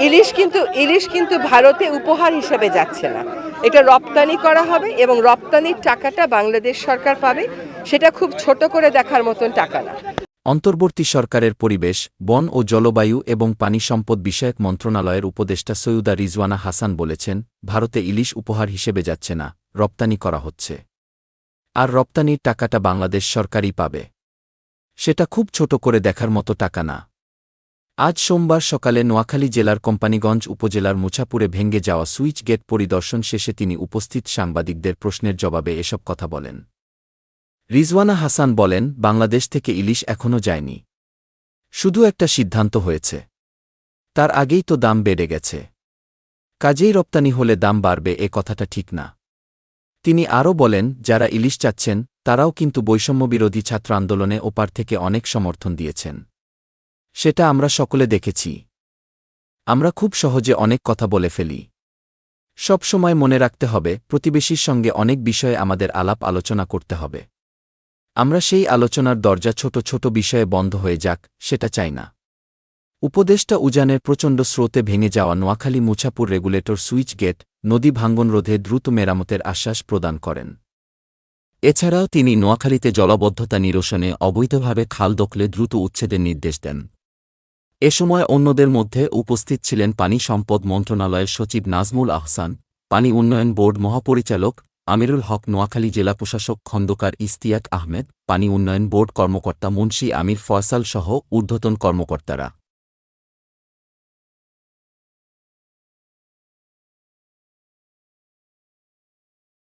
ইলিশ কিন্তু ইলিশ কিন্তু ভারতে উপহার হিসেবে যাচ্ছে না। এটা রপ্তানি করা হবে এবং রপ্তানির টাকাটা বাংলাদেশ সরকার পাবে। সেটা খুব ছোট করে দেখার মতন টাকা না। অন্তর্বর্তী সরকারের পরিবেশ, বন ও জলবায়ু এবং পানি সম্পদ বিষয়ক মন্ত্রণালয়ের উপদেষ্টা সৈয়দা রিজওয়ানা হাসান বলেছেন, ভারতে ইলিশ উপহার হিসেবে যাচ্ছে না, রপ্তানি করা হচ্ছে। আর রপ্তানির টাকাটা বাংলাদেশ সরকারই পাবে। সেটা খুব ছোট করে দেখার মতো টাকা না। আজ সোমবার সকালে নোয়াখালী জেলার কোম্পানিগঞ্জ উপজেলার মুছাপুরে ভেঙ্গে যাওয়া সুইচ গেট পরিদর্শন শেষে তিনি উপস্থিত সাংবাদিকদের প্রশ্নের জবাবে এসব কথা বলেন। রিজওয়ানা হাসান বলেন, বাংলাদেশ থেকে ইলিশ এখনও যায়নি। শুধু একটা সিদ্ধান্ত হয়েছে। তার আগেই তো দাম বেড়ে গেছে। কাজেই রপ্তানি হলে দাম বাড়বে, এ কথাটা ঠিক না। তিনি আরও বলেন, যারা ইলিশ চাচ্ছেন, তারাও কিন্তু বৈষম্যবিরোধী ছাত্র আন্দোলনে ওপার থেকে অনেক সমর্থন দিয়েছেন। সেটা আমরা সকলে দেখেছি। আমরা খুব সহজে অনেক কথা বলে ফেলি। সব সময় মনে রাখতে হবে, প্রতিবেশীর সঙ্গে অনেক বিষয়ে আমাদের আলাপ আলোচনা করতে হবে। আমরা সেই আলোচনার দরজা ছোট ছোট বিষয়ে বন্ধ হয়ে যাক, সেটা চাই না। উপদেষ্টা উজানের প্রচণ্ড স্রোতে ভেঙে যাওয়া নোয়াখালী মুছাপুর রেগুলেটর সুইচ গেট, নদী ভাঙ্গন রোধে দ্রুত মেরামতের আশ্বাস প্রদান করেন। এছাড়াও তিনি নোয়াখালীতে জলবদ্ধতা নিরসনে অবৈধভাবে খাল দখলে দ্রুত উচ্ছেদের নির্দেশ দেন। এ সময় অন্যদের মধ্যে উপস্থিত ছিলেন পানি সম্পদ মন্ত্রণালয়ের সচিব নাজমুল আহসান, পানি উন্নয়ন বোর্ড মহাপরিচালক আমিরুল হক নোয়াখালী জেলা প্রশাসক খন্দকার ইস্তিয়াক আহমেদ, পানি উন্নয়ন বোর্ড কর্মকর্তা মুন্সী আমির ফয়সাল সহ ঊর্ধ্বতন কর্মকর্তারা।